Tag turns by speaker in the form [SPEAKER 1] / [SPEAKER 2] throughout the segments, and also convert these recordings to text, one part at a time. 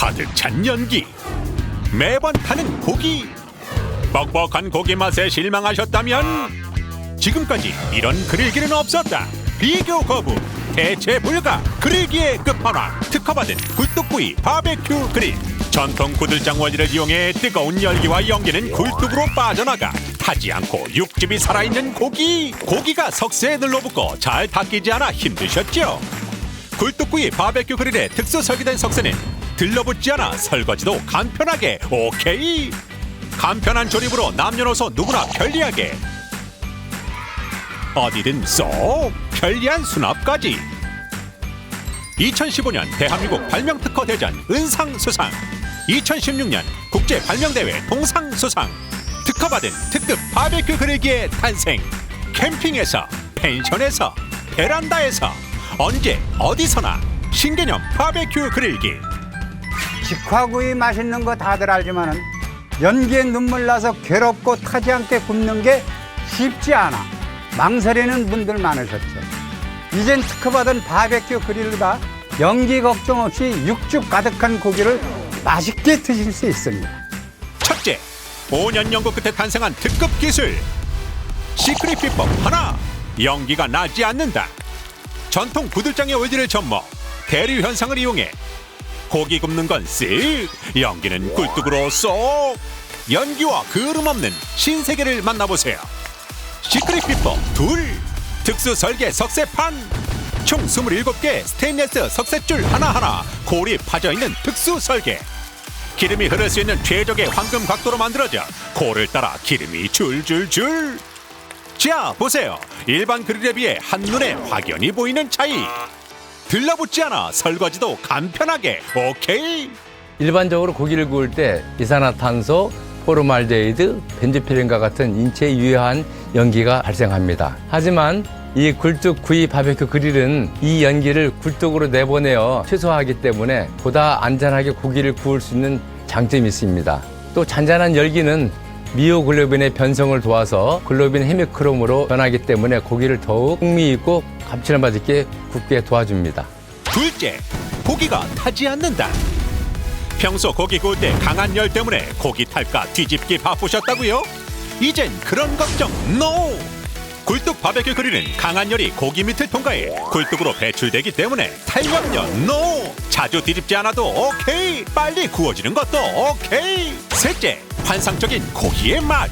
[SPEAKER 1] 가득 찬 연기. 매번 타는 고기. 뻑뻑한 고기 맛에 실망하셨다면 지금까지 이런 그릴기는 없었다. 비교 거부. 대체 불가. 그릴기의 끝판왕 특허받은 굴뚝구이 바베큐 그릴. 전통 구들장 원리를 이용해 뜨거운 열기와 연기는 굴뚝으로 빠져나가 타지 않고 육즙이 살아있는 고기. 고기가 석쇠에 눌러붙고 잘 닦이지 않아 힘드셨죠? 굴뚝구이 바베큐 그릴에 특수 설계된 석쇠는 들러붙지 않아 설거지도 간편하게 오케이? 간편한 조립으로 남녀노소 누구나 편리하게. 어디든 쏙 편리한 수납까지. 2015년 대한민국 발명특허 대전 은상 수상. 2016년 국제 발명대회 동상 수상. 특허받은 특급 바베큐 그릴기의 탄생. 캠핑에서 펜션에서 베란다에서. 언제 어디서나 신개념 바베큐 그릴기
[SPEAKER 2] 직화구이 맛있는 거 다들 알지만은 연기에 눈물 나서 괴롭고 타지 않게 굽는 게 쉽지 않아 망설이는 분들 많으셨죠. 이젠 특허받은 바베큐 그릴과 연기 걱정 없이 육즙 가득한 고기를 맛있게 드실 수 있습니다.
[SPEAKER 1] 첫째, 5년 연구 끝에 탄생한 특급 기술. 시크릿 비법 하나, 연기가 나지 않는다. 전통 구들장의 원리를 접목, 대류 현상을 이용해 고기 굽는 건 쓱, 연기는 굴뚝으로 쏙. 연기와 그름 없는 신세계를 만나보세요. 시크릿 비법 둘, 특수 설계 석쇠판. 총 27개 스테인레스 석쇠줄 하나하나 골이 파져있는 특수 설계. 기름이 흐를 수 있는 최적의 황금 각도로 만들어져 골을 따라 기름이 줄줄줄. 자, 보세요. 일반 그릴에 비해 한눈에 확연히 보이는 차이. 들러붙지 않아 설거지도 간편하게 오케이.
[SPEAKER 3] 일반적으로 고기를 구울 때 이산화탄소, 포르말데히드, 벤조피렌과 같은 인체에 유해한 연기가 발생합니다. 하지만 이 굴뚝 구이 바베큐 그릴은 이 연기를 굴뚝으로 내보내어 최소화하기 때문에 보다 안전하게 고기를 구울 수 있는 장점이 있습니다. 또 잔잔한 열기는 미오글로빈의 변성을 도와서 글로빈 헤미크롬으로 변하기 때문에 고기를 더욱 흥미있고 감칠맛 있게 굽게 도와줍니다.
[SPEAKER 1] 둘째, 고기가 타지 않는다. 평소 고기 구울 때 강한 열 때문에 고기 탈까 뒤집기 바쁘셨다고요? 이젠 그런 걱정 노! 굴뚝 바베큐 그릴은 강한 열이 고기 밑을 통과해 굴뚝으로 배출되기 때문에 탄력력 노! 자주 뒤집지 않아도 오케이! 빨리 구워지는 것도 오케이! 셋째, 환상적인 고기의 맛!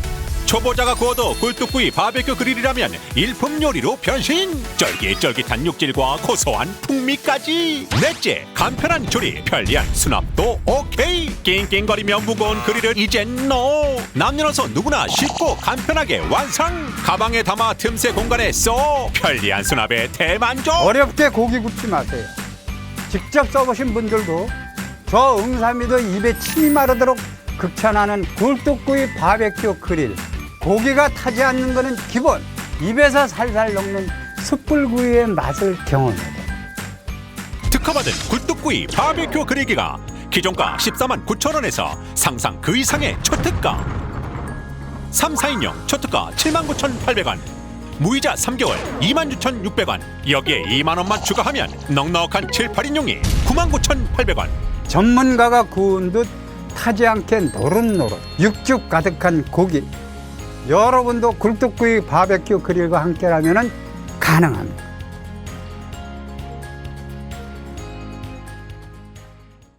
[SPEAKER 1] 초보자가 구워도 굴뚝구이 바베큐 그릴이라면 일품 요리로 변신! 쫄깃쫄깃한 육질과 고소한 풍미까지! 넷째 간편한 조리 편리한 수납도 오케이! 낑낑거리며 무거운 그릴을 이젠 노 남녀노소 누구나 쉽고 간편하게 완성! 가방에 담아 틈새 공간에 쏙 편리한 수납에 대만족!
[SPEAKER 2] 어렵게 고기 굽지 마세요. 직접 써보신 분들도 저 응삼이도 입에 침이 마르도록 극찬하는 굴뚝구이 바베큐 그릴. 고기가 타지 않는 것은 기본. 입에서 살살 녹는 숯불구이의 맛을 경험해야 돼.
[SPEAKER 1] 특허받은 굴뚝구이 바베큐 그리기가 기존가 14만 9천 원에서 상상 그 이상의 초특가 3, 4인용 초특가 7만 9천 8백 원 무이자 3개월 2만 6천 6백 원 여기에 2만 원만 추가하면 넉넉한 7, 8인용이 9만 9천 8백 원
[SPEAKER 2] 전문가가 구운 듯 타지 않게 노릇노릇 육즙 가득한 고기. 여러분도 굴뚝구이 바베큐 그릴과 함께라면 가능합니다.